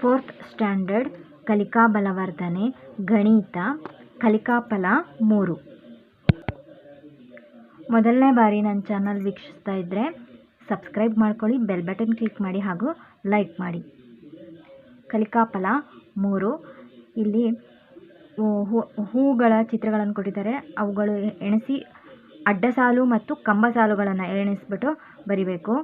Fourth standard, ಕಲಿಕಾ ಬಲವರ್ಧನೆ, ಗಣಿತ ಕಲಿಕಾಫಲ ಮೂರು. ಮೊದಲನೇ ಬಾರಿ ನನ್ನ ಚಾನಲ್ ವೀಕ್ಷಿಸ್ತಾ ಇದ್ದರೆ ಸಬ್ಸ್ಕ್ರೈಬ್ ಮಾಡ್ಕೊಳ್ಳಿ ಬೆಲ್ ಬಟನ್ ಕ್ಲಿಕ್ ಮಾಡಿ ಹಾಗೂ ಲೈಕ್ ಮಾಡಿ. ಕಲಿಕಾಫಲ ಮೂರು. ಇಲ್ಲಿ ಹೂಗಳ ಚಿತ್ರಗಳನ್ನು ಕೊಟ್ಟಿದ್ದಾರೆ. ಅವುಗಳು ಎಣಿಸಿ ಅಡ್ಡ ಸಾಲು ಮತ್ತು ಕಂಬ ಸಾಲುಗಳನ್ನು ಎಣಿಸ್ಬಿಟ್ಟು ಬರಿಬೇಕು.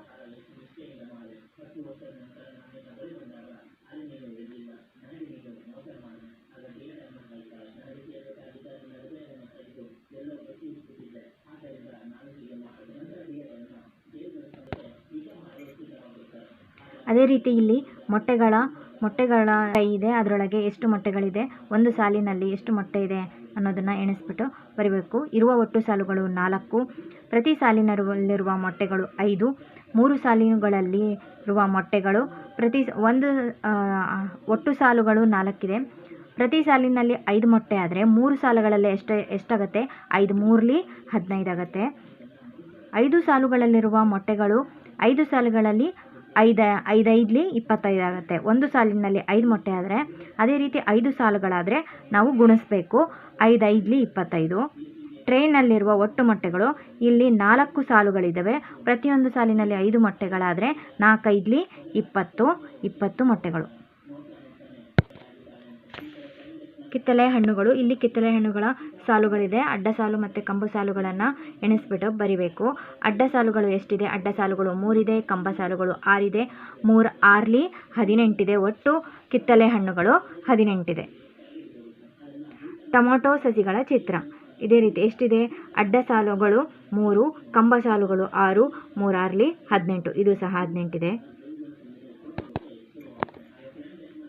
ಅದೇ ರೀತಿ ಇಲ್ಲಿ ಮೊಟ್ಟೆಗಳ ಮೊಟ್ಟೆಗಳ ಇದೆ. ಅದರೊಳಗೆ ಎಷ್ಟು ಮೊಟ್ಟೆಗಳಿದೆ? ಒಂದು ಸಾಲಿನಲ್ಲಿ ಎಷ್ಟು ಮೊಟ್ಟೆ ಇದೆ ಅನ್ನೋದನ್ನು ಎಣಿಸ್ಬಿಟ್ಟು ಬರಿಬೇಕು. ಇರುವ ಒಟ್ಟು ಸಾಲುಗಳು ನಾಲ್ಕು. ಪ್ರತಿ ಸಾಲಿನಲ್ಲಿರುವ ಮೊಟ್ಟೆಗಳು ಐದು. ಮೂರು ಸಾಲಿನುಗಳಲ್ಲಿ ಇರುವ ಮೊಟ್ಟೆಗಳು ಪ್ರತಿ ಒಂದು ಒಟ್ಟು ಸಾಲುಗಳು ನಾಲ್ಕಿದೆ. ಪ್ರತಿ ಸಾಲಿನಲ್ಲಿ ಐದು ಮೊಟ್ಟೆ ಆದರೆ ಮೂರು ಸಾಲುಗಳಲ್ಲಿ ಎಷ್ಟು, ಎಷ್ಟಾಗುತ್ತೆ? ಐದು ಮೂರಲಿ ಹದಿನೈದು ಆಗುತ್ತೆ. ಐದು ಸಾಲುಗಳಲ್ಲಿರುವ ಮೊಟ್ಟೆಗಳು ಐದು ಸಾಲುಗಳಲ್ಲಿ ಐದು, ಐದೈದಲಿ ಇಪ್ಪತ್ತೈದು ಆಗುತ್ತೆ ಒಂದು ಸಾಲಿನಲ್ಲಿ ಐದು ಮೊಟ್ಟೆ ಆದರೆ, ಅದೇ ರೀತಿ ಐದು ಸಾಲುಗಳಾದರೆ ನಾವು ಗುಣಿಸ್ಬೇಕು. ಐದೈದಲಿ ಇಪ್ಪತ್ತೈದು. ಟ್ರೈನಲ್ಲಿರುವ ಒಟ್ಟು ಮೊಟ್ಟೆಗಳು ಇಲ್ಲಿ ನಾಲ್ಕು ಸಾಲುಗಳಿದ್ದಾವೆ ಪ್ರತಿಯೊಂದು ಸಾಲಿನಲ್ಲಿ ಐದು ಮೊಟ್ಟೆಗಳಾದರೆ ನಾಲ್ಕೈದಲಿ ಇಪ್ಪತ್ತು ಇಪ್ಪತ್ತು ಮೊಟ್ಟೆಗಳು. ಕಿತ್ತಳೆ ಹಣ್ಣುಗಳು, ಇಲ್ಲಿ ಕಿತ್ತಳೆ ಹಣ್ಣುಗಳ ಸಾಲುಗಳಿದೆ. ಅಡ್ಡ ಸಾಲು ಮತ್ತು ಕಂಬ ಸಾಲುಗಳನ್ನು ಎಣಿಸ್ಬಿಟ್ಟು ಬರಿಬೇಕು. ಅಡ್ಡ ಸಾಲುಗಳು ಎಷ್ಟಿದೆ? ಅಡ್ಡ ಸಾಲುಗಳು ಮೂರಿದೆ, ಕಂಬ ಸಾಲುಗಳು ಆರಿದೆ. ಮೂರು ಆರ್ಲಿ, ಹದಿನೆಂಟಿದೆ. ಒಟ್ಟು ಕಿತ್ತಲೆ ಹಣ್ಣುಗಳು ಹದಿನೆಂಟಿದೆ. ಟೊಮೊಟೊ ಸಸಿಗಳ ಚಿತ್ರ. ಇದೇ ರೀತಿ ಎಷ್ಟಿದೆ? ಅಡ್ಡ ಸಾಲುಗಳು ಮೂರು, ಕಂಬ ಸಾಲುಗಳು ಆರು ಮೂರಾರ್ಲಿ ಹದಿನೆಂಟು. ಇದು ಸಹ ಹದಿನೆಂಟಿದೆ.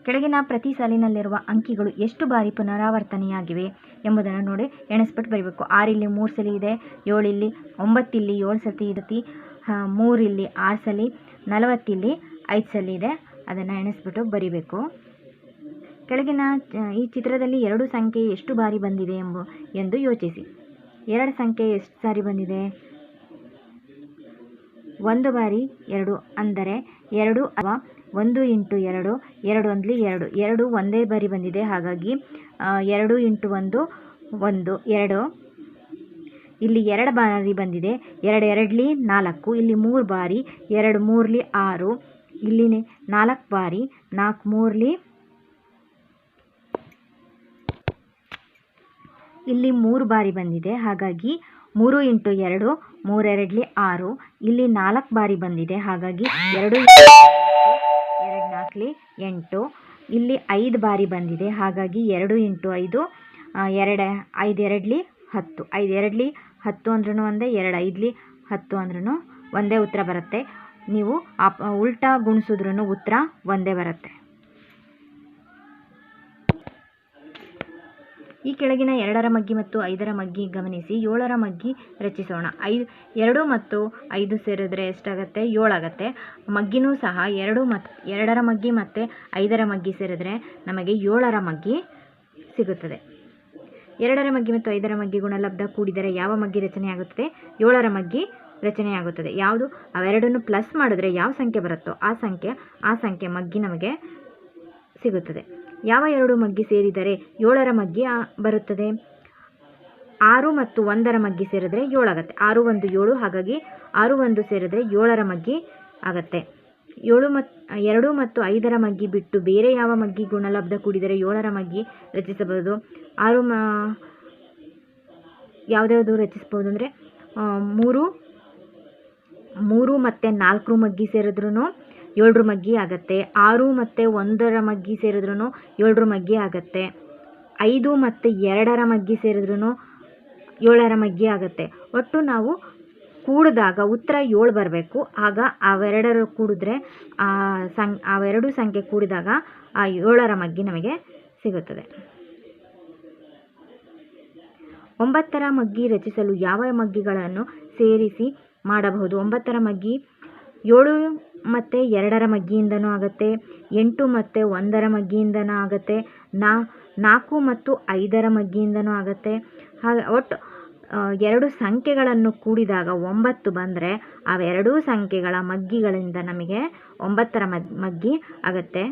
ಕೆಳಗಿನ ಪ್ರತಿ ಸಾಲಿನಲ್ಲಿರುವ ಅಂಕಿಗಳು ಎಷ್ಟು ಬಾರಿ ಪುನರಾವರ್ತನೆಯಾಗಿವೆ ಎಂಬುದನ್ನು ನೋಡಿ ಎಣಿಸ್ಬಿಟ್ಟು ಬರೀಬೇಕು. ಆರಿಲ್ಲಿ ಮೂರು ಸಲ ಇದೆ, ಏಳಿಲ್ಲಿ ಒಂಬತ್ತಿಲ್ಲಿ ಏಳು ಸತಿ ಇರತಿ ಮೂರಿಲ್ಲಿ ಆರು ಸಲ, ನಲವತ್ತಿಲ್ಲಿ ಐದು ಸಲ ಇದೆ. ಅದನ್ನು ಎಣಿಸ್ಬಿಟ್ಟು ಬರೀಬೇಕು. ಕೆಳಗಿನ ಈ ಚಿತ್ರದಲ್ಲಿ ಎರಡು ಸಂಖ್ಯೆ ಎಷ್ಟು ಬಾರಿ ಬಂದಿದೆ ಎಂಬು, ಎಂದು ಯೋಚಿಸಿ. ಎರಡು ಸಂಖ್ಯೆ ಎಷ್ಟು ಸಾರಿ ಬಂದಿದೆ? ಒಂದು ಬಾರಿ ಎರಡು ಅಂದರೆ ಎರಡು ಅಥವಾ ಒಂದು ಇಂಟು ಎರಡು ಎರಡು ಒಂದ್ಲಿ ಎರಡು. ಎರಡು ಒಂದೇ ಬಾರಿ ಬಂದಿದೆ. ಹಾಗಾಗಿ ಎರಡು ಇಂಟು ಒಂದು ಒಂದು, ಎರಡು. ಇಲ್ಲಿ ಎರಡು ಬಾರಿ ಬಂದಿದೆ. ಎರಡು ಎರಡ್ಲಿ ನಾಲ್ಕು, ಇಲ್ಲಿ ಮೂರು ಬಾರಿ ಎರಡು ಮೂರ್ಲಿ ಆರು. ಇಲ್ಲಿ ನಾಲ್ಕು ಬಾರಿ ನಾಲ್ಕು ಮೂರ್ಲಿ ಇಲ್ಲಿ ಮೂರು ಬಾರಿ ಬಂದಿದೆ. ಹಾಗಾಗಿ ಮೂರು ಇಂಟು ಎರಡು, ಮೂರೆರಡ್ಲಿ ಆರು. ಇಲ್ಲಿ ನಾಲ್ಕು ಬಾರಿ ಬಂದಿದೆ. ಹಾಗಾಗಿ ಎರಡು ಎರಡು ನಾಲ್ಕಲಿ ಎಂಟು. ಇಲ್ಲಿ ಐದು ಬಾರಿ ಬಂದಿದೆ. ಹಾಗಾಗಿ ಎರಡು ಇಂಟು ಐದು ಎರಡು, ಐದು ಎರಡ್ಲಿ ಹತ್ತು. ಐದು ಎರಡ್ಲಿ ಹತ್ತು ಅಂದ್ರೂ ಒಂದೇ, ಎರಡು ಐದ್ಲಿ ಹತ್ತು ಅಂದ್ರೂ ಒಂದೇ ಉತ್ತರ ಬರುತ್ತೆ. ನೀವು ಉಲ್ಟಾ ಗುಣಿಸಿದ್ರೂ ಉತ್ತರ ಒಂದೇ ಬರುತ್ತೆ. ಈ ಕೆಳಗಿನ ಎರಡರ ಮಗ್ಗಿ ಮತ್ತು ಐದರ ಮಗ್ಗಿ ಗಮನಿಸಿ, ಏಳರ ಮಗ್ಗಿ ರಚಿಸೋಣ. ಐ ಎರಡು ಮತ್ತು ಐದು ಸೇರಿದ್ರೆ ಎಷ್ಟಾಗತ್ತೆ? ಏಳಾಗತ್ತೆ. ಮಗ್ಗಿನೂ ಸಹ ಎರಡು ಮತ್ತು ಎರಡರ ಮಗ್ಗಿ ಮತ್ತು ಐದರ ಮಗ್ಗಿ ಸೇರಿದ್ರೆ ನಮಗೆ ಏಳರ ಮಗ್ಗಿ ಸಿಗುತ್ತದೆ. ಎರಡರ ಮಗ್ಗಿ ಮತ್ತು ಐದರ ಮಗ್ಗಿ ಗುಣಲಬ್ಧ ಕೂಡಿದರೆ ಯಾವ ಮಗ್ಗಿ ರಚನೆಯಾಗುತ್ತದೆ? ಏಳರ ಮಗ್ಗಿ ರಚನೆಯಾಗುತ್ತದೆ. ಯಾವುದು? ಅವೆರಡನ್ನು ಪ್ಲಸ್ ಮಾಡಿದ್ರೆ ಯಾವ ಸಂಖ್ಯೆ ಬರುತ್ತೋ ಆ ಸಂಖ್ಯೆ ಆ ಸಂಖ್ಯೆ ಮಗ್ಗಿ ನಮಗೆ ಸಿಗುತ್ತದೆ. ಯಾವ ಎರಡು ಮಗ್ಗಿ ಸೇರಿದರೆ ಏಳರ ಮಗ್ಗಿ ಬರುತ್ತದೆ? ಆರು ಮತ್ತು ಒಂದರ ಮಗ್ಗಿ ಸೇರಿದ್ರೆ ಏಳಾಗತ್ತೆ. ಆರು ಒಂದು ಏಳು, ಹಾಗಾಗಿ ಆರು ಒಂದು ಸೇರಿದರೆ ಏಳರ ಮಗ್ಗಿ ಆಗತ್ತೆ. ಏಳು ಮತ್ತು ಎರಡು ಮತ್ತು ಐದರ ಮಗ್ಗಿ ಬಿಟ್ಟು ಬೇರೆ ಯಾವ ಮಗ್ಗಿ ಗುಣಲಬ್ಧ ಕೂಡಿದರೆ ಏಳರ ಮಗ್ಗಿ ರಚಿಸಬಹುದು? ಆರು ಮ, ಯಾವುದ್ಯಾವುದು ರಚಿಸ್ಬೋದು ಅಂದರೆ ಮೂರು ಮೂರು ಮತ್ತು ನಾಲ್ಕು ಮಗ್ಗಿ ಸೇರಿದ್ರೂ ಏಳರ ಮಗ್ಗಿ ಆಗುತ್ತೆ. ಆರು ಮತ್ತು ಒಂದರ ಮಗ್ಗಿ ಸೇರಿದ್ರೂ ಏಳರ ಮಗ್ಗಿ ಆಗುತ್ತೆ. ಐದು ಮತ್ತು ಎರಡರ ಮಗ್ಗಿ ಸೇರಿದ್ರೂ ಏಳರ ಮಗ್ಗಿ ಆಗುತ್ತೆ. ಒಟ್ಟು ನಾವು ಕೂಡಿದಾಗ ಉತ್ತರ ಏಳು ಬರಬೇಕು. ಆಗ ಅವೆರಡರ ಕೂಡಿದ್ರೆ ಸಂ, ಅವೆರಡು ಸಂಖ್ಯೆ ಕೂಡಿದಾಗ ಆ ಏಳರ ಮಗ್ಗಿ ನಮಗೆ ಸಿಗುತ್ತದೆ. ಒಂಬತ್ತರ ಮಗ್ಗಿ ರಚಿಸಲು ಯಾವ ಮಗ್ಗಿಗಳನ್ನು ಸೇರಿಸಿ ಮಾಡಬಹುದು? ಒಂಬತ್ತರ ಮಗ್ಗಿ ಏಳು ಮತ್ತು ಎರಡರ ಮಗ್ಗಿಯಿಂದನೂ ಆಗುತ್ತೆ, ಎಂಟು ಮತ್ತು ಒಂದರ ಮಗ್ಗಿಯಿಂದನೂ ಆಗುತ್ತೆ ನಾಲ್ಕು ಮತ್ತು ಐದರ ಮಗ್ಗಿಯಿಂದನೂ ಆಗುತ್ತೆ. ಹಾಗೆ ಒಟ್ಟು ಎರಡು ಸಂಖ್ಯೆಗಳನ್ನು ಕೂಡಿದಾಗ ಒಂಬತ್ತು ಬಂದರೆ ಅವೆರಡೂ ಸಂಖ್ಯೆಗಳ ಮಗ್ಗಿಗಳಿಂದ ನಮಗೆ ಒಂಬತ್ತರ ಮಗ್ಗಿ ಆಗುತ್ತೆ.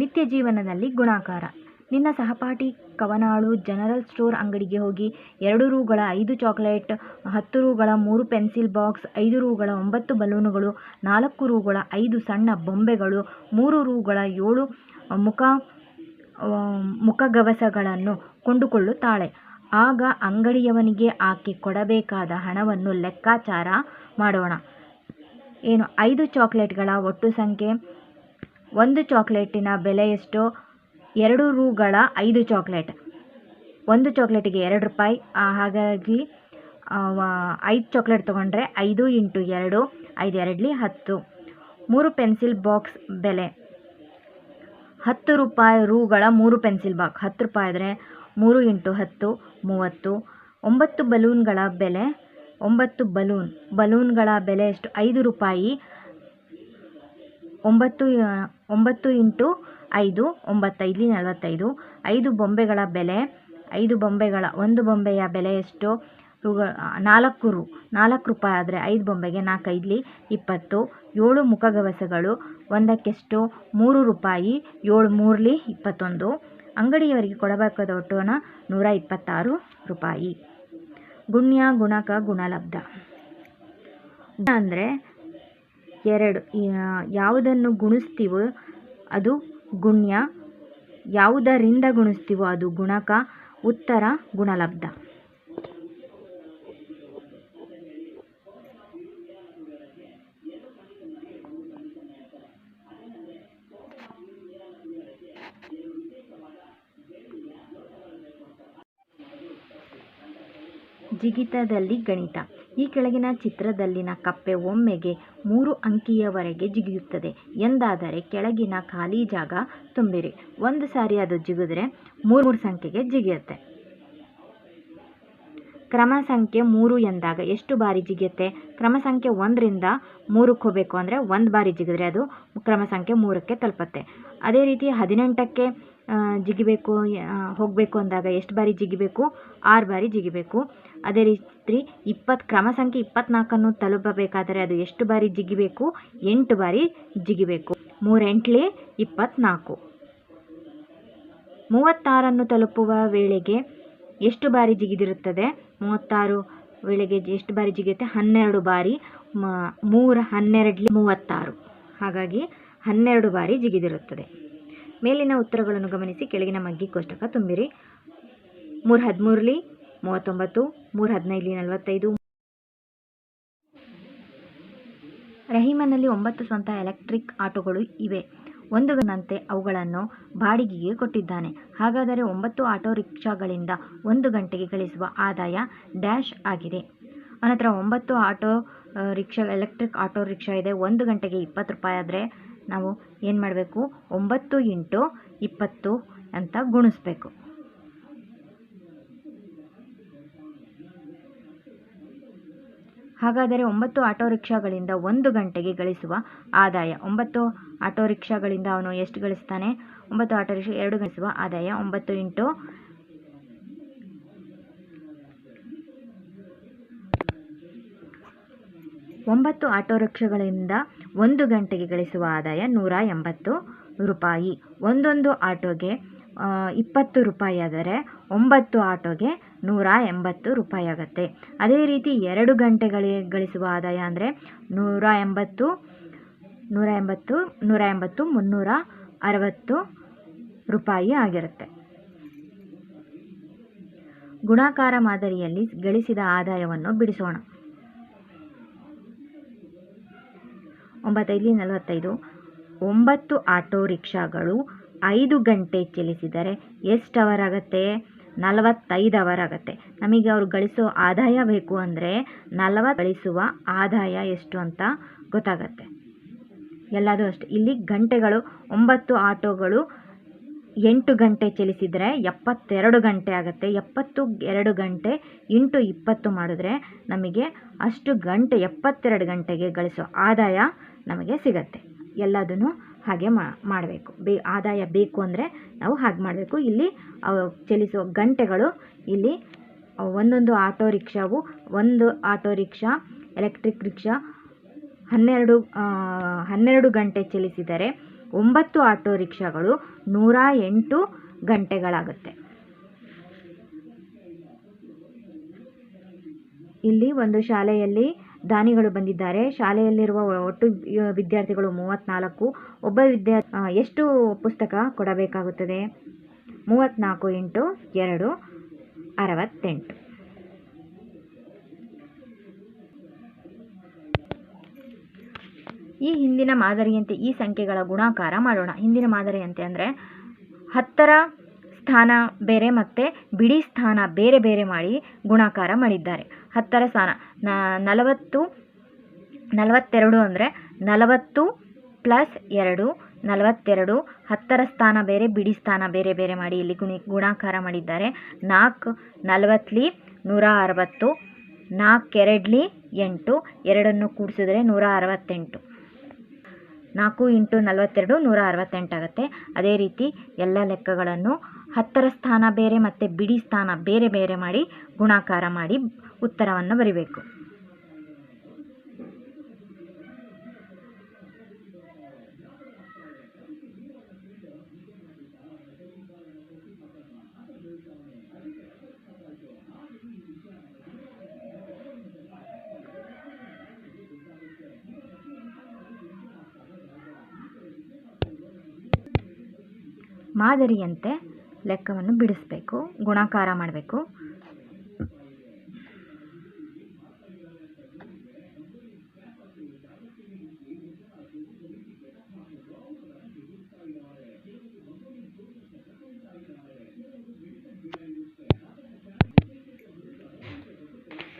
ನಿತ್ಯ ಜೀವನದಲ್ಲಿ ಗುಣಾಕಾರ. ನಿನ್ನ ಸಹಪಾಠಿ ಕವನಾಳು ಜನರಲ್ ಸ್ಟೋರ್ ಅಂಗಡಿಗೆ ಹೋಗಿ ಎರಡು ರೂಗಳ ಐದು ಚಾಕ್ಲೇಟ್, ಹತ್ತು ರೂಗಳ ಮೂರು ಪೆನ್ಸಿಲ್ ಬಾಕ್ಸ್, ಐದು ರೂಗಳ ಒಂಬತ್ತು ಬಲೂನುಗಳು, ನಾಲ್ಕು ರೂಗಳ ಐದು ಸಣ್ಣ ಬೊಂಬೆಗಳು, ಮೂರು ರೂಗಳ ಏಳು ಮುಖ ಮುಖಗವಸಗಳನ್ನು ಕೊಂಡುಕೊಳ್ಳುತ್ತಾಳೆ. ಆಗ ಅಂಗಡಿಯವನಿಗೆ ಆಕೆ ಕೊಡಬೇಕಾದ ಹಣವನ್ನು ಲೆಕ್ಕಾಚಾರ ಮಾಡೋಣ. ಏನು, ಐದು ಚಾಕ್ಲೇಟ್ಗಳ ಒಟ್ಟು ಸಂಖ್ಯೆ? ಒಂದು ಚಾಕ್ಲೇಟಿನ ಬೆಲೆ ಎಷ್ಟು? ಎರಡು ರೂಗಳ ಐದು ಚಾಕ್ಲೇಟ್. ಒಂದು ಚಾಕ್ಲೇಟಿಗೆ ಎರಡು ರೂಪಾಯಿ. ಹಾಗಾಗಿ ಐದು ಚಾಕ್ಲೇಟ್ ತೊಗೊಂಡ್ರೆ ಐದು ಇಂಟು ಎರಡು, ಐದು ಎರಡಲಿ ಹತ್ತು. ಮೂರು ಪೆನ್ಸಿಲ್ ಬಾಕ್ಸ್ ಬೆಲೆ. ಹತ್ತು ರೂಪಾಯಿ ರೂಗಳ ಮೂರು ಪೆನ್ಸಿಲ್ ಬಾಕ್ಸ್ ಹತ್ತು ರೂಪಾಯಿ ಆದರೆ ಮೂರು ಇಂಟು ಹತ್ತು, ಮೂವತ್ತು. ಒಂಬತ್ತು ಬಲೂನ್ಗಳ ಬೆಲೆ, ಒಂಬತ್ತು ಬಲೂನ್, ಬಲೂನ್ಗಳ ಬೆಲೆ ಎಷ್ಟು? ಐದು ರೂಪಾಯಿ. ಒಂಬತ್ತು ಒಂಬತ್ತು ಇಂಟು ಐದು ಒಂಬತ್ತೈದಲಿ ನಲವತ್ತೈದು. ಐದು ಬೊಂಬೆಗಳ ಬೆಲೆ, ಐದು ಬೊಂಬೆಗಳ, ಒಂದು ಬೊಂಬೆಯ ಬೆಲೆ ಎಷ್ಟು? ರುಗ, ನಾಲ್ಕು ರು, ನಾಲ್ಕು ರೂಪಾಯಿ ಆದರೆ ಐದು ಬೊಂಬೆಗೆ ನಾಲ್ಕೈದಲಿ ಇಪ್ಪತ್ತು. ಏಳು ಮುಖಗವಸಗಳು, ಒಂದಕ್ಕೆಷ್ಟು? ಮೂರು ರೂಪಾಯಿ, ಏಳು ಮೂರಲಿ ಇಪ್ಪತ್ತೊಂದು. ಅಂಗಡಿಯವರಿಗೆ ಕೊಡಬೇಕಾದ ಒಟ್ಟು ಹಣ ನೂರ ಇಪ್ಪತ್ತಾರು ರೂಪಾಯಿ. ಗುಣ್ಯ, ಗುಣಕ, ಗುಣಲಬ್ಧ. ಅಂದರೆ ಎರಡು ಯಾವುದನ್ನು ಗುಣಿಸ್ತೀವೋ ಅದು ಗುಣ್ಯ. ಯಾವುದರಿಂದ ಗುಣಿಸ್ತೀವೋ ಅದು ಗುಣಕ ಉತ್ತರ ಗುಣಲಬ್ಧ. ಜಿಗಿತದಲ್ಲಿ ಗಣಿತ. ಈ ಕೆಳಗಿನ ಚಿತ್ರದಲ್ಲಿನ ಕಪ್ಪೆ ಒಮ್ಮೆಗೆ ಮೂರು ಅಂಕಿಯವರೆಗೆ ಜಿಗಿಯುತ್ತದೆ. ಎಂದಾದರೆ ಕೆಳಗಿನ ಖಾಲಿ ಜಾಗ ತುಂಬಿರಿ. ಒಂದು ಸಾರಿ ಅದು ಜಿಗಿದ್ರೆ ಮೂರು ಸಂಖ್ಯೆಗೆ ಜಿಗಿಯುತ್ತೆ. ಕ್ರಮ ಸಂಖ್ಯೆ ಮೂರು ಎಂದಾಗ ಎಷ್ಟು ಬಾರಿ ಜಿಗಿಯುತ್ತೆ? ಕ್ರಮ ಸಂಖ್ಯೆ ಒಂದರಿಂದ ಮೂರಕ್ಕೆ ಹೋಗಬೇಕು ಅಂದರೆ ಒಂದು ಬಾರಿ ಜಿಗಿದ್ರೆ ಅದು ಕ್ರಮ ಸಂಖ್ಯೆ ಮೂರಕ್ಕೆ ತಲುಪುತ್ತೆ. ಅದೇ ರೀತಿ ಹದಿನೆಂಟಕ್ಕೆ ಜಿಗಿಬೇಕು ಹೋಗಬೇಕು ಅಂದಾಗ ಎಷ್ಟು ಬಾರಿ ಜಿಗಿಬೇಕು? ಆರು ಬಾರಿ ಜಿಗಿಬೇಕು. ಅದೇ ರೀತಿ ಇಪ್ಪತ್ತು ಕ್ರಮ ಸಂಖ್ಯೆ ಇಪ್ಪತ್ನಾಲ್ಕನ್ನು ತಲುಪಬೇಕಾದರೆ ಅದು ಎಷ್ಟು ಬಾರಿ ಜಿಗಿಬೇಕು? ಎಂಟು ಬಾರಿ ಜಿಗಿಬೇಕು. ಮೂರೆಂಟ್ಲಿ ಇಪ್ಪತ್ತ್ನಾಲ್ಕು ಮೂವತ್ತಾರನ್ನು ತಲುಪುವ ವೇಳೆಗೆ ಎಷ್ಟು ಬಾರಿ ಜಿಗಿದಿರುತ್ತದೆ? ಮೂವತ್ತಾರು ವೇಳೆಗೆ ಎಷ್ಟು ಬಾರಿ ಜಿಗಿಯುತ್ತೆ? ಹನ್ನೆರಡು ಬಾರಿ ಮೂರು, ಹನ್ನೆರಡಲಿ ಮೂವತ್ತಾರು. ಹಾಗಾಗಿ ಹನ್ನೆರಡು ಬಾರಿ ಜಿಗಿದಿರುತ್ತದೆ. ಮೇಲಿನ ಉತ್ತರಗಳನ್ನು ಗಮನಿಸಿ, ಕೆಳಗಿನ ಮಗ್ಗಿ ಕೋಷ್ಟಕ ತುಂಬಿರಿ. ಮೂರು ಹದಿಮೂರಲಿ ಮೂವತ್ತೊಂಬತ್ತು, ಮೂರು ಹದಿನೈದಲಿ ನಲವತ್ತೈದು. ರಹೀಮನಲ್ಲಿ ಒಂಬತ್ತು ಸ್ವಂತ ಎಲೆಕ್ಟ್ರಿಕ್ ಆಟೋಗಳು ಇವೆ. ಒಂದು ಅವುಗಳನ್ನು ಬಾಡಿಗೆಗೆ ಕೊಟ್ಟಿದ್ದಾನೆ. ಹಾಗಾದರೆ ಒಂಬತ್ತು ಆಟೋ ರಿಕ್ಷಾಗಳಿಂದ ಒಂದು ಗಂಟೆಗೆ ಗಳಿಸುವ ಆದಾಯ ಡ್ಯಾಶ್ ಆಗಿದೆ. ಅನಂತರ ಒಂಬತ್ತು auto rickshaw, electric auto rickshaw ಇದೆ. ಒಂದು ಗಂಟೆಗೆ ಇಪ್ಪತ್ತು ರೂಪಾಯಿ ಆದರೆ ನಾವು ಏನು ಮಾಡಬೇಕು? ಒಂಬತ್ತು ಇಂಟು ಇಪ್ಪತ್ತು ಅಂತ ಗುಣಿಸ್ಬೇಕು. ಹಾಗಾದರೆ ಒಂಬತ್ತು ಆಟೋ ರಿಕ್ಷಾಗಳಿಂದ ಒಂದು ಗಂಟೆಗೆ ಗಳಿಸುವ ಆದಾಯ. ಒಂಬತ್ತು ಆಟೋ ರಿಕ್ಷಾಗಳಿಂದ ಅವನು ಎಷ್ಟು ಗಳಿಸ್ತಾನೆ? ಒಂಬತ್ತು ಆಟೋ ರಿಕ್ಷಾ ಎರಡು ಗಳಿಸುವ ಆದಾಯ ಒಂಬತ್ತು ಇಂಟು ಒಂಬತ್ತು ಆಟೋ ರಿಕ್ಷಾಗಳಿಂದ ಒಂದು ಗಂಟೆಗೆ ಗಳಿಸುವ ಆದಾಯ ನೂರ ಎಂಬತ್ತು ರೂಪಾಯಿ. ಒಂದೊಂದು ಆಟೋಗೆ ಇಪ್ಪತ್ತು ರೂಪಾಯಿ ಆದರೆ ಒಂಬತ್ತು ಆಟೋಗೆ ನೂರ ಎಂಬತ್ತು ರೂಪಾಯಿ ಆಗುತ್ತೆ. ಅದೇ ರೀತಿ ಎರಡು ಗಂಟೆಗಳಿಗೆ ಗಳಿಸುವ ಆದಾಯ ಅಂದರೆ ನೂರ ಎಂಬತ್ತು ನೂರ ಎಂಬತ್ತು ನೂರ ಎಂಬತ್ತು, ಮುನ್ನೂರ ಅರವತ್ತು ರೂಪಾಯಿ ಆಗಿರುತ್ತೆ. ಗುಣಾಕಾರ ಮಾದರಿಯಲ್ಲಿ ಗಳಿಸಿದ ಆದಾಯವನ್ನು ಬಿಡಿಸೋಣ. ಒಂಬತ್ತೈದು, ನಲವತ್ತೈದು, ಒಂಬತ್ತು ಆಟೋ ರಿಕ್ಷಾಗಳು ಐದು ಗಂಟೆ ಚಲಿಸಿದರೆ ಎಷ್ಟು ಅವರ್ ಆಗುತ್ತೆ ನಲವತ್ತೈದು ಅವರ್ ಆಗುತ್ತೆ ನಮಗೆ ಅವರು ಗಳಿಸೋ ಆದಾಯ ಬೇಕು ಅಂದರೆ ನಲವತ್ತು ಗಳಿಸುವ ಆದಾಯ ಎಷ್ಟು ಅಂತ ಗೊತ್ತಾಗತ್ತೆ. ಎಲ್ಲದೂ ಅಷ್ಟೆ. ಇಲ್ಲಿ ಗಂಟೆಗಳು, ಒಂಬತ್ತು ಆಟೋಗಳು ಎಂಟು ಗಂಟೆ ಚಲಿಸಿದರೆ ಎಪ್ಪತ್ತೆರಡು ಗಂಟೆ ಆಗುತ್ತೆ. ಎಪ್ಪತ್ತು, ಎರಡು ಗಂಟೆ ಇಂಟು ಇಪ್ಪತ್ತು ಮಾಡಿದ್ರೆ ನಮಗೆ ಅಷ್ಟು ಗಂಟೆ, ಎಪ್ಪತ್ತೆರಡು ಗಂಟೆಗೆ ಗಳಿಸೋ ಆದಾಯ ನಮಗೆ ಸಿಗತ್ತೆ. ಎಲ್ಲದನ್ನು ಹಾಗೆ ಮಾಡಬೇಕು. ಬೇ, ಆದಾಯ ಬೇಕು ಅಂದರೆ ನಾವು ಹಾಗೆ ಮಾಡಬೇಕು. ಇಲ್ಲಿ ಚಲಿಸುವ ಗಂಟೆಗಳು, ಇಲ್ಲಿ ಒಂದೊಂದು ಆಟೋ ರಿಕ್ಷಾವು, ಒಂದು ಆಟೋ ರಿಕ್ಷಾ, ಎಲೆಕ್ಟ್ರಿಕ್ ರಿಕ್ಷಾ, ಹನ್ನೆರಡು ಹನ್ನೆರಡು ಗಂಟೆ ಚಲಿಸಿದರೆ ಒಂಬತ್ತು ಆಟೋ ರಿಕ್ಷಾಗಳು ನೂರ ಎಂಟು ಗಂಟೆಗಳಾಗುತ್ತೆ. ಇಲ್ಲಿ ಒಂದು ಶಾಲೆಯಲ್ಲಿ ದಾನಿಗಳು ಬಂದಿದ್ದಾರೆ. ಶಾಲೆಯಲ್ಲಿರುವ ಒಟ್ಟು ವಿದ್ಯಾರ್ಥಿಗಳು ಮೂವತ್ತ್ನಾಲ್ಕು ಒಬ್ಬ ವಿದ್ಯಾರ್ಥಿ ಎಷ್ಟು ಪುಸ್ತಕ ಕೊಡಬೇಕಾಗುತ್ತದೆ? ಮೂವತ್ತ್ನಾಲ್ಕು ಇಂಟು ಎರಡು, ಅರವತ್ತೆಂಟು. ಈ ಹಿಂದಿನ ಮಾದರಿಯಂತೆ ಈ ಸಂಖ್ಯೆಗಳ ಗುಣಾಕಾರ ಮಾಡೋಣ. ಹಿಂದಿನ ಮಾದರಿಯಂತೆ ಅಂದರೆ ಹತ್ತರ ಸ್ಥಾನ ಬೇರೆ ಮತ್ತು ಬಿಡಿ ಸ್ಥಾನ ಬೇರೆ ಬೇರೆ ಮಾಡಿ ಗುಣಾಕಾರ ಮಾಡಿದ್ದಾರೆ. ಹತ್ತರ ಸ್ಥಾನ. ನಲವತ್ತು, ನಲವತ್ತೆರಡು ಅಂದರೆ ನಲವತ್ತು ಪ್ಲಸ್ ಎರಡು, ನಲವತ್ತೆರಡು, ಹತ್ತರ ಸ್ಥಾನ ಬೇರೆ, ಬಿಡಿ ಸ್ಥಾನ ಬೇರೆ ಬೇರೆ ಮಾಡಿ ಇಲ್ಲಿ ಗುಣಿ, ಗುಣಾಕಾರ ಮಾಡಿದ್ದಾರೆ. ನಾಲ್ಕು ನಲವತ್ತಲಿ ನೂರ ಅರವತ್ತು ನಾಲ್ಕೆರಡ್ಲಿ ಎಂಟು, ಎರಡನ್ನು ಕೂಡಿಸಿದ್ರೆ ನೂರ ಅರವತ್ತೆಂಟು. ನಾಲ್ಕು ಇಂಟು ನಲವತ್ತೆರಡು ನೂರ ಅರವತ್ತೆಂಟಾಗುತ್ತೆ ಅದೇ ರೀತಿ ಎಲ್ಲ ಲೆಕ್ಕಗಳನ್ನು ಹತ್ತರ ಸ್ಥಾನ ಬೇರೆ ಮತ್ತು ಬಿಡಿ ಸ್ಥಾನ ಬೇರೆ ಬೇರೆ ಮಾಡಿ ಗುಣಾಕಾರ ಮಾಡಿ ಉತ್ತರವನ್ನು ಬರಿಬೇಕು. ಮಾದರಿಯಂತೆ ಲೆಕ್ಕವನ್ನು ಬಿಡಿಸಬೇಕು ಗುಣಾಕಾರ ಮಾಡಬೇಕು.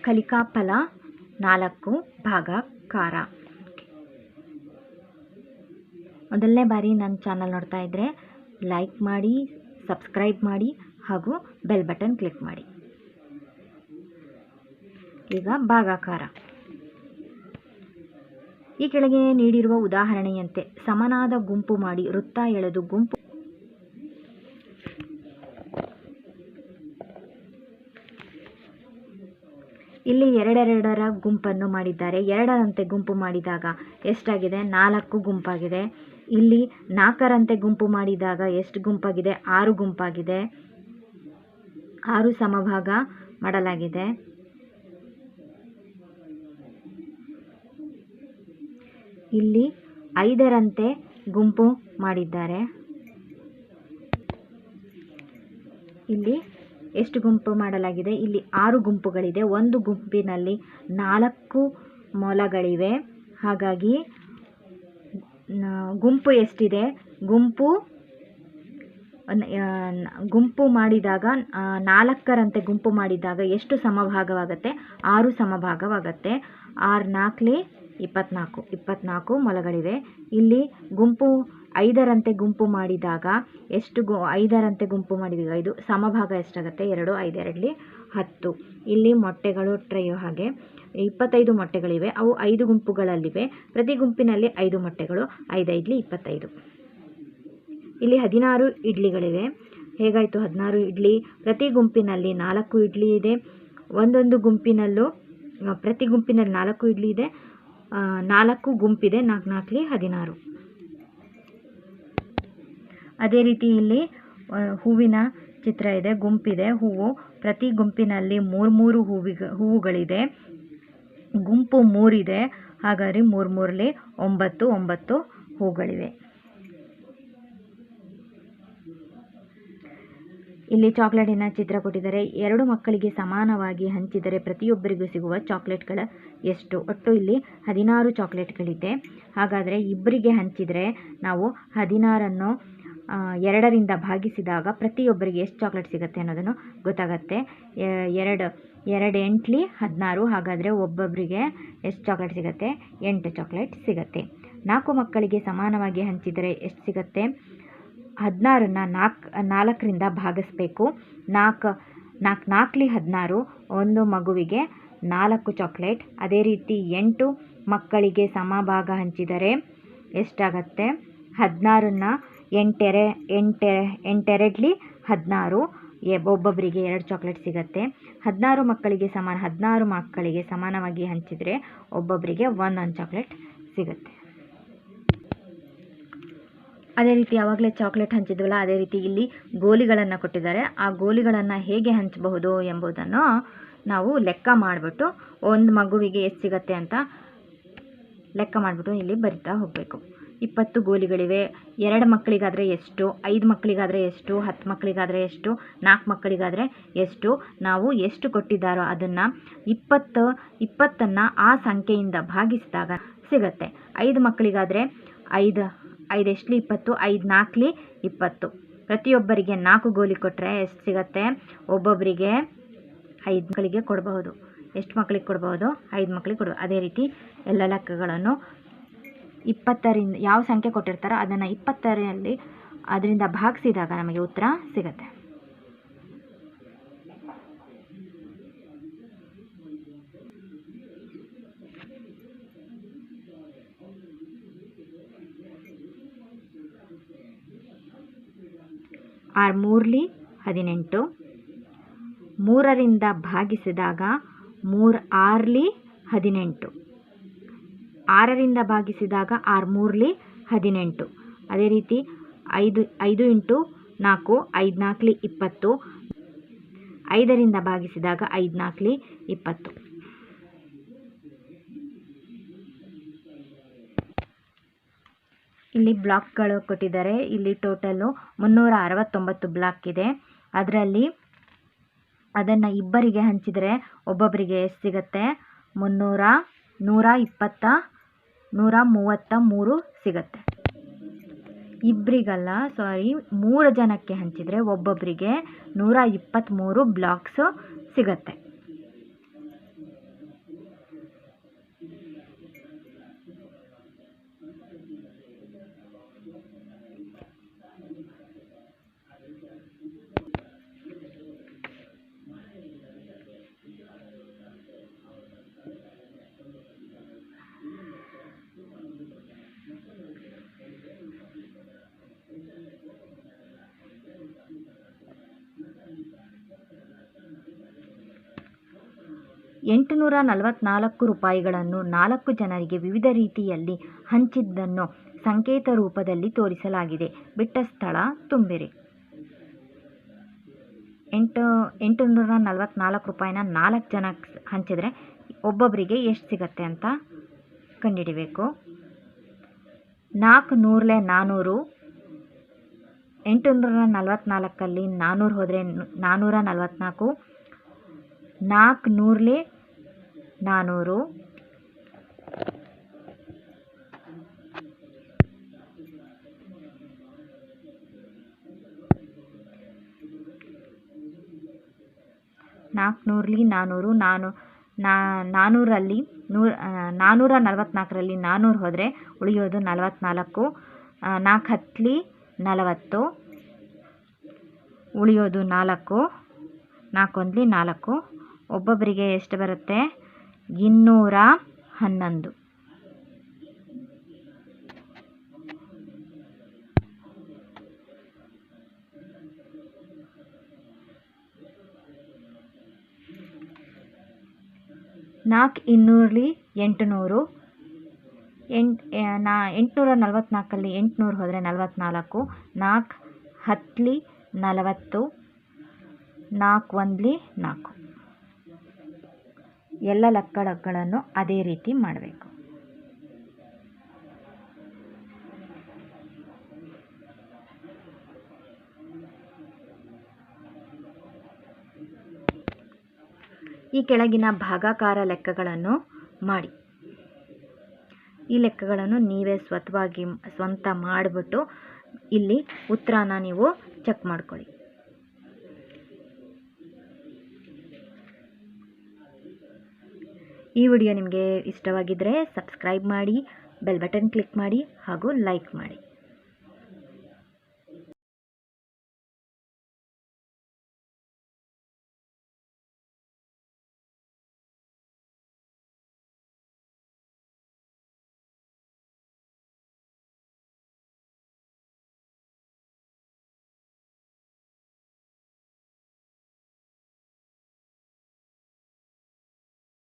ಕಲಿಕಾ ಫಲ ನಾಲ್ಕು ಭಾಗಾಕಾರ ಮೊದಲನೇ ಬಾರಿ ನನ್ನ ಚಾನಲ್ ನೋಡ್ತಾ ಇದ್ದರೆ ಲೈಕ್ ಮಾಡಿ, ಸಬ್ಸ್ಕ್ರೈಬ್ ಮಾಡಿ ಹಾಗೂ ಬೆಲ್ ಬಟನ್ ಕ್ಲಿಕ್ ಮಾಡಿ. ಈಗ ಭಾಗಾಕಾರ ಈ ಕೆಳಗೆ ನೀಡಿರುವ ಉದಾಹರಣೆಯಂತೆ, ಸಮನಾದ ಗುಂಪು ಮಾಡಿ ವೃತ್ತ ಎಳೆದು ಗುಂಪು ಇಲ್ಲಿ ಎರಡೆರಡರ ಗುಂಪನ್ನು ಮಾಡಿದ್ದಾರೆ. ಎರಡರಂತೆ ಗುಂಪು ಮಾಡಿದಾಗ ಎಷ್ಟಾಗಿದೆ? ನಾಲ್ಕು ಗುಂಪಾಗಿದೆ. ಇಲ್ಲಿ ನಾಲ್ಕರಂತೆ ಗುಂಪು ಮಾಡಿದಾಗ ಎಷ್ಟು ಗುಂಪಾಗಿದೆ? ಆರು ಗುಂಪಾಗಿದೆ. ಆರು ಸಮಭಾಗ ಮಾಡಲಾಗಿದೆ. ಇಲ್ಲಿ ಐದರಂತೆ ಗುಂಪು ಮಾಡಿದ್ದಾರೆ. ಇಲ್ಲಿ ಎಷ್ಟು ಗುಂಪು ಮಾಡಲಾಗಿದೆ? ಇಲ್ಲಿ ಆರು ಗುಂಪುಗಳಿದೆ. ಒಂದು ಗುಂಪಿನಲ್ಲಿ ನಾಲ್ಕು ಮೊಲಗಳಿವೆ. ಹಾಗಾಗಿ ಗುಂಪು ಎಷ್ಟಿದೆ? ಗುಂಪು ಗುಂಪು ಮಾಡಿದಾಗ ನಾಲ್ಕರಂತೆ ಗುಂಪು ಮಾಡಿದಾಗ ಎಷ್ಟು ಸಮಭಾಗವಾಗುತ್ತೆ? ಆರು ಸಮಭಾಗವಾಗುತ್ತೆ. ಆರು ನಾಲ್ಕಲಿ ಇಪ್ಪತ್ನಾಲ್ಕು ಇಪ್ಪತ್ನಾಲ್ಕು ಮೊಲಗಳಿವೆ. ಇಲ್ಲಿ ಗುಂಪು ಐದರಂತೆ ಗುಂಪು ಮಾಡಿದಾಗ ಎಷ್ಟು ಗು ಐದರಂತೆ ಗುಂಪು ಮಾಡಿದಾಗ ಇದು ಸಮಭಾಗ ಎಷ್ಟಾಗುತ್ತೆ? ಎರಡು ಐದೆರಡಲಿ ಹತ್ತು. ಇಲ್ಲಿ ಮೊಟ್ಟೆಗಳು ಟ್ರೈಯೋ ಹಾಗೆ ಇಪ್ಪತ್ತೈದು ಮೊಟ್ಟೆಗಳಿವೆ. ಅವು ಐದು ಗುಂಪುಗಳಲ್ಲಿವೆ. ಪ್ರತಿ ಗುಂಪಿನಲ್ಲಿ ಐದು ಮೊಟ್ಟೆಗಳು ಐದೈದಲಿ ಇಪ್ಪತ್ತೈದು. ಇಲ್ಲಿ ಹದಿನಾರು ಇಡ್ಲಿಗಳಿವೆ. ಹೇಗಾಯಿತು? ಹದಿನಾರು ಇಡ್ಲಿ. ಪ್ರತಿ ಗುಂಪಿನಲ್ಲಿ ನಾಲ್ಕು ಇಡ್ಲಿ ಇದೆ. ಒಂದೊಂದು ಗುಂಪಿನಲ್ಲೂ, ಪ್ರತಿ ಗುಂಪಿನಲ್ಲಿ ನಾಲ್ಕು ಇಡ್ಲಿ ಇದೆ. ನಾಲ್ಕು ಗುಂಪಿದೆ. ನಾಲ್ಕು, ನಾಲ್ಕಲಿ ಹದಿನಾರು. ಅದೇ ರೀತಿ ಇಲ್ಲಿ ಹೂವಿನ ಚಿತ್ರ ಇದೆ, ಗುಂಪಿದೆ. ಹೂವು ಪ್ರತಿ ಗುಂಪಿನಲ್ಲಿ ಮೂರು ಮೂರು ಹೂವಿಗ, ಹೂವುಗಳಿದೆ. ಗುಂಪು ಮೂರಿದೆ. ಹಾಗಾಗಿ ಮೂರು ಮೂರಲಿ ಒಂಬತ್ತು ಒಂಬತ್ತು ಹೂಗಳಿವೆ ಇಲ್ಲಿ ಚಾಕ್ಲೇಟಿನ ಚಿತ್ರ ಕೊಟ್ಟಿದ್ದಾರೆ. ಎರಡು ಮಕ್ಕಳಿಗೆ ಸಮಾನವಾಗಿ ಹಂಚಿದರೆ ಪ್ರತಿಯೊಬ್ಬರಿಗೂ ಸಿಗುವ ಚಾಕ್ಲೇಟ್ಗಳ ಎಷ್ಟು? ಒಟ್ಟು ಇಲ್ಲಿ ಹದಿನಾರು ಚಾಕ್ಲೇಟ್ಗಳಿದೆ. ಹಾಗಾದರೆ ಇಬ್ಬರಿಗೆ ಹಂಚಿದರೆ ನಾವು ಹದಿನಾರನ್ನು ಎರಡರಿಂದ ಭಾಗಿಸಿದಾಗ ಪ್ರತಿಯೊಬ್ಬರಿಗೆ ಎಷ್ಟು ಚಾಕ್ಲೇಟ್ ಸಿಗುತ್ತೆ ಅನ್ನೋದನ್ನು ಗೊತ್ತಾಗುತ್ತೆ. ಎರಡು ಎರಡು ಎಂಟ್ಲಿ ಹದಿನಾರು, ಹಾಗಾದರೆ ಒಬ್ಬೊಬ್ಬರಿಗೆ ಎಷ್ಟು ಚಾಕ್ಲೇಟ್ ಸಿಗುತ್ತೆ? ಎಂಟು ಚಾಕ್ಲೇಟ್ ಸಿಗುತ್ತೆ. ನಾಲ್ಕು ಮಕ್ಕಳಿಗೆ ಸಮಾನವಾಗಿ ಹಂಚಿದರೆ ಎಷ್ಟು ಸಿಗುತ್ತೆ? ಹದಿನಾರನ್ನ ನಾಲ್ಕು ನಾಲ್ಕರಿಂದ ಭಾಗಿಸ್ಬೇಕು. ನಾಲ್ಕು ನಾಲ್ಕು ನಾಲ್ಕಲಿ ಹದಿನಾರು, ಒಂದು ಮಗುವಿಗೆ ನಾಲ್ಕು ಚಾಕ್ಲೇಟ್. ಅದೇ ರೀತಿ ಎಂಟು ಮಕ್ಕಳಿಗೆ ಸಮಭಾಗ ಹಂಚಿದರೆ ಎಷ್ಟಾಗತ್ತೆ? ಹದಿನಾರನ್ನು ಎಂಟೆರೆ, ಎಂಟೆ, ಎಂಟೆರಡ್ಲಿ ಹದಿನಾರು. ಎ- ಒಬ್ಬೊಬ್ಬರಿಗೆ ಎರಡು ಚಾಕ್ಲೇಟ್ ಸಿಗುತ್ತೆ. ಹದಿನಾರು ಮಕ್ಕಳಿಗೆ ಸಮಾನ, ಹದಿನಾರು ಮಕ್ಕಳಿಗೆ ಸಮಾನವಾಗಿ ಹಂಚಿದರೆ ಒಬ್ಬೊಬ್ಬರಿಗೆ ಒಂದೊಂದು ಚಾಕ್ಲೇಟ್ ಸಿಗುತ್ತೆ. ಅದೇ ರೀತಿ ಯಾವಾಗಲೇ ಚಾಕ್ಲೇಟ್ ಹಂಚಿದ್ವಲ್ಲ, ಅದೇ ರೀತಿ ಇಲ್ಲಿ ಗೋಲಿಗಳನ್ನು ಕೊಟ್ಟಿದ್ದಾರೆ. ಆ ಗೋಲಿಗಳನ್ನು ಹೇಗೆ ಹಂಚಬಹುದು ಎಂಬುದನ್ನು ನಾವು ಲೆಕ್ಕ ಮಾಡಿಬಿಟ್ಟು ಒಂದು ಮಗುವಿಗೆ ಎಷ್ಟು ಸಿಗತ್ತೆ ಅಂತ ಲೆಕ್ಕ ಮಾಡಿಬಿಟ್ಟು ಇಲ್ಲಿ ಬರಿತಾ ಹೋಗಬೇಕು. ಇಪ್ಪತ್ತು ಗೋಲಿಗಳಿವೆ. ಎರಡು ಮಕ್ಕಳಿಗಾದರೆ ಎಷ್ಟು? ಐದು ಮಕ್ಕಳಿಗಾದರೆ ಎಷ್ಟು? ಹತ್ತು ಮಕ್ಕಳಿಗಾದರೆ ಎಷ್ಟು? ನಾಲ್ಕು ಮಕ್ಕಳಿಗಾದರೆ ಎಷ್ಟು? ನಾವು ಎಷ್ಟು ಕೊಟ್ಟಿದ್ದಾರೋ ಅದನ್ನು ಇಪ್ಪತ್ತು, ಇಪ್ಪತ್ತನ್ನು ಆ ಸಂಖ್ಯೆಯಿಂದ ಭಾಗಿಸಿದಾಗ ಸಿಗತ್ತೆ. ಐದು ಮಕ್ಕಳಿಗಾದರೆ ಐದು ಐದು ಎಷ್ಟಲಿ? ಇಪ್ಪತ್ತು, ಐದು ನಾಲ್ಕಲಿ? ಇಪ್ಪತ್ತು. ಪ್ರತಿಯೊಬ್ಬರಿಗೆ ನಾಲ್ಕು ಗೋಲಿ ಕೊಟ್ಟರೆ ಎಷ್ಟು ಸಿಗತ್ತೆ? ಒಬ್ಬೊಬ್ಬರಿಗೆ ಐದು ಮಕ್ಕಳಿಗೆ ಕೊಡಬಹುದು. ಎಷ್ಟು ಮಕ್ಕಳಿಗೆ ಕೊಡಬಹುದು? ಐದು ಮಕ್ಕಳಿಗೆ ಕೊಡಬಹುದು. ಅದೇ ರೀತಿ ಎಲ್ಲ ಲೆಕ್ಕಗಳನ್ನು ಇಪ್ಪತ್ತರಿಂದ ಯಾವ ಸಂಖ್ಯೆ ಕೊಟ್ಟಿರ್ತಾರೋ ಅದನ್ನು ಇಪ್ಪತ್ತರಲ್ಲಿ ಅದರಿಂದ ಭಾಗಿಸಿದಾಗ ನಮಗೆ ಉತ್ತರ ಸಿಗುತ್ತೆ. ಆರ್ ಮೂರ್ಲಿ ಹದಿನೆಂಟು. ಮೂರರಿಂದ ಭಾಗಿಸಿದಾಗ ಮೂರು ಆರ್ಲಿ ಹದಿನೆಂಟು. ಆರರಿಂದ ಭಾಗಿಸಿದಾಗ ಆರು ಮೂರಲಿ ಹದಿನೆಂಟು. ಅದೇ ರೀತಿ ಐದು ಐದು ಇಂಟು ನಾಲ್ಕು, ಐದು ನಾಲ್ಕಲಿ ಇಪ್ಪತ್ತು. ಐದರಿಂದ ಭಾಗಿಸಿದಾಗ ಐದು ನಾಲ್ಕಲಿ ಇಪ್ಪತ್ತು. ಇಲ್ಲಿ ಬ್ಲಾಕ್ಗಳು ಕೊಟ್ಟಿದ್ದಾರೆ. ಇಲ್ಲಿ ಟೋಟಲ್ಲು ಮುನ್ನೂರ ಅರವತ್ತೊಂಬತ್ತು ಬ್ಲಾಕ್ ಇದೆ. ಅದರಲ್ಲಿ ಅದನ್ನು ಇಬ್ಬರಿಗೆ ಹಂಚಿದರೆ ಒಬ್ಬೊಬ್ಬರಿಗೆ ಎಷ್ಟು ಸಿಗುತ್ತೆ? ಮುನ್ನೂರ, ನೂರ ಇಪ್ಪತ್ತ ನೂರ ಮೂವತ್ತ ಮೂರು ಸಿಗುತ್ತೆ. ಇಬ್ಬರಿಗಲ್ಲ ಸಾರಿ ಮೂರು ಜನಕ್ಕೆ ಹಂಚಿದರೆ ಒಬ್ಬೊಬ್ಬರಿಗೆ ನೂರ ಇಪ್ಪತ್ತ್ಮೂರು ಬ್ಲಾಕ್ಸು ಸಿಗತ್ತೆ. ಎಂಟುನೂರ ನಲವತ್ನಾಲ್ಕು ರೂಪಾಯಿಗಳನ್ನು ನಾಲ್ಕು ಜನರಿಗೆ ವಿವಿಧ ರೀತಿಯಲ್ಲಿ ಹಂಚಿದ್ದನ್ನು ಸಂಕೇತ ರೂಪದಲ್ಲಿ ತೋರಿಸಲಾಗಿದೆ. ಬಿಟ್ಟ ಸ್ಥಳ ತುಂಬಿರಿ. ಎಂಟು ಎಂಟುನೂರ ನಲವತ್ನಾಲ್ಕು ರೂಪಾಯಿನ ನಾಲ್ಕು ಜನಕ್ಕೆ ಹಂಚಿದರೆ ಒಬ್ಬೊಬ್ಬರಿಗೆ ಎಷ್ಟು ಸಿಗತ್ತೆ ಅಂತ ಕಂಡುಹಿಡಿಬೇಕು. ನಾಲ್ಕು ನೂರಲೆ ನಾನ್ನೂರು ಎಂಟುನೂರ ನಲವತ್ನಾಲ್ಕಲ್ಲಿ ನಾನ್ನೂರು ಹೋದರೆ ನಾನ್ನೂರ ನಲವತ್ನಾಲ್ಕು ನಾಲ್ಕು ನೂರಲೆ ನಾನ್ನೂರು ನಾಲ್ಕುನೂರಲ್ಲಿ ನಾನ್ನೂರು ನಾನು ನಾನ್ನೂರಲ್ಲಿ ನೂರ ನಾನ್ನೂರ ನಲವತ್ತ್ನಾಲ್ಕರಲ್ಲಿ ನಾನ್ನೂರು ಹೋದರೆ ಉಳಿಯೋದು ನಲವತ್ತ್ನಾಲ್ಕು ನಾಲ್ಕು ಹತ್ತಲಿ ನಲವತ್ತು, ಉಳಿಯೋದು ನಾಲ್ಕು, ನಾಲ್ಕೊಂದ್ಲಿ ನಾಲ್ಕು. ಒಬ್ಬೊಬ್ಬರಿಗೆ ಎಷ್ಟು ಬರುತ್ತೆ? ಇನ್ನೂರ ಹನ್ನೊಂದು. ನಾಲ್ಕು ಇನ್ನೂರಲ್ಲಿ ಎಂಟುನೂರು. ಎಂಟು ನಾ, ಎಂಟುನೂರ ನಲವತ್ನಾಲ್ಕಲ್ಲಿ ಎಂಟುನೂರು ಹೋದರೆ ನಲವತ್ತ್ನಾಲ್ಕು ನಾಲ್ಕು ಹತ್ತಲಿ ನಲವತ್ತು. ನಾಲ್ಕು ಒಂದಲಿ ನಾಲ್ಕು. ಎಲ್ಲ ಲೆಕ್ಕಗಳನ್ನು ಅದೇ ರೀತಿ ಮಾಡಬೇಕು. ಈ ಕೆಳಗಿನ ಭಾಗಾಕಾರ ಲೆಕ್ಕಗಳನ್ನು ಮಾಡಿ. ಈ ಲೆಕ್ಕಗಳನ್ನು ನೀವೇ ಸ್ವತವಾಗಿ, ಸ್ವಂತ ಮಾಡಿಬಿಟ್ಟು ಇಲ್ಲಿ ಉತ್ತರನ ನೀವು ಚೆಕ್ ಮಾಡ್ಕೊಳ್ಳಿ. ಈ ವಿಡಿಯೋ ನಿಮಗೆ ಇಷ್ಟವಾಗಿದ್ದರೆ ಸಬ್ಸ್ಕ್ರೈಬ್ ಮಾಡಿ ಬೆಲ್ ಬಟನ್ ಕ್ಲಿಕ್ ಮಾಡಿ ಹಾಗೂ ಲೈಕ್ ಮಾಡಿ.